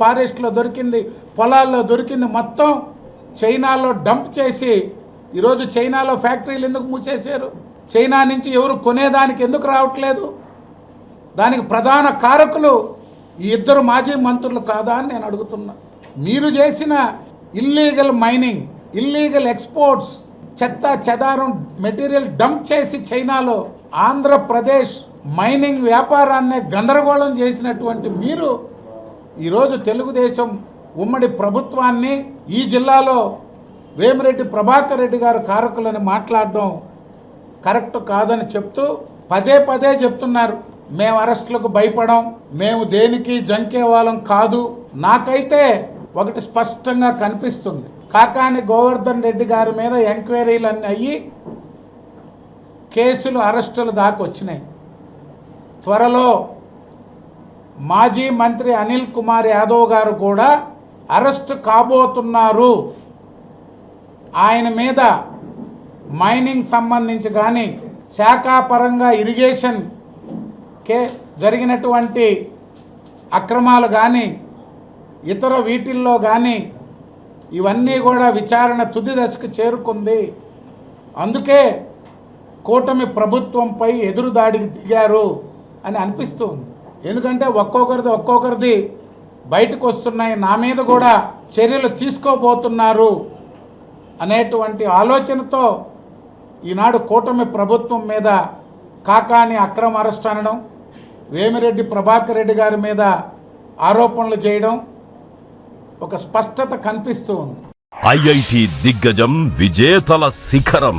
ఫారెస్ట్లో దొరికింది పొలాల్లో దొరికింది మొత్తం చైనాలో డంప్ చేసి ఈరోజు చైనాలో ఫ్యాక్టరీలు ఎందుకు మూసేశారు? చైనా నుంచి ఎవరు కొనేదానికి ఎందుకు రావట్లేదు? దానికి ప్రధాన కారకులు ఈ ఇద్దరు మాజీ మంత్రులు కాదా అని నేను అడుగుతున్నా. మీరు చేసిన ఇల్లీగల్ మైనింగ్ ఇల్లీగల్ ఎక్స్పోర్ట్స్ చెత్త చెదారం మెటీరియల్ డంప్ చేసి చైనాలో ఆంధ్రప్రదేశ్ మైనింగ్ వ్యాపారాన్నే గందరగోళం చేసినటువంటి మీరు ఈరోజు తెలుగుదేశం ఉమ్మడి ప్రభుత్వాన్ని ఈ జిల్లాలో వేమిరెడ్డి ప్రభాకర్ రెడ్డి గారు కారకులని మాట్లాడడం కరెక్ట్ కాదని చెప్తూ పదే పదే చెప్తున్నారు. మేము అరెస్టులకు భయపడం మేము దేనికి జంకే వాళ్ళం కాదు. నాకైతే ఒకటి స్పష్టంగా కనిపిస్తుంది. కాకాని గోవర్ధన్ రెడ్డి గారి మీద ఎంక్వైరీలు అన్నీ అయ్యి కేసులు అరెస్టులు దాకా వచ్చినాయి. త్వరలో మాజీ మంత్రి అనిల్ కుమార్ యాదవ్ గారు కూడా అరెస్ట్ కాబోతున్నారు. ఆయన మీద మైనింగ్ సంబంధించి కానీ శాఖాపరంగా ఇరిగేషన్ కే జరిగినటువంటి అక్రమాలు కానీ ఇతర వీటిల్లో కానీ ఇవన్నీ కూడా విచారణ తుది దశకు చేరుకుంది. అందుకే కూటమి ప్రభుత్వంపై ఎదురుదాడికి దిగారు అని అనిపిస్తుంది ఎందుకంటే ఒక్కొక్కరిది ఒక్కొక్కరిది బయటకు వస్తున్నాయి. నా మీద కూడా చర్యలు తీసుకోబోతున్నారు అనేటువంటి ఆలోచనతో ఈనాడు కూటమి ప్రభుత్వం మీద కాకాని అక్రమ అరెస్ట్ అనడం వేమిరెడ్డి ప్రభాకర్ రెడ్డి గారి మీద ఆరోపణలు చేయడం ఒక స్పష్టత కనిపిస్తూ ఉంది. ఐఐటి దిగ్గజం విజేతల శిఖరం.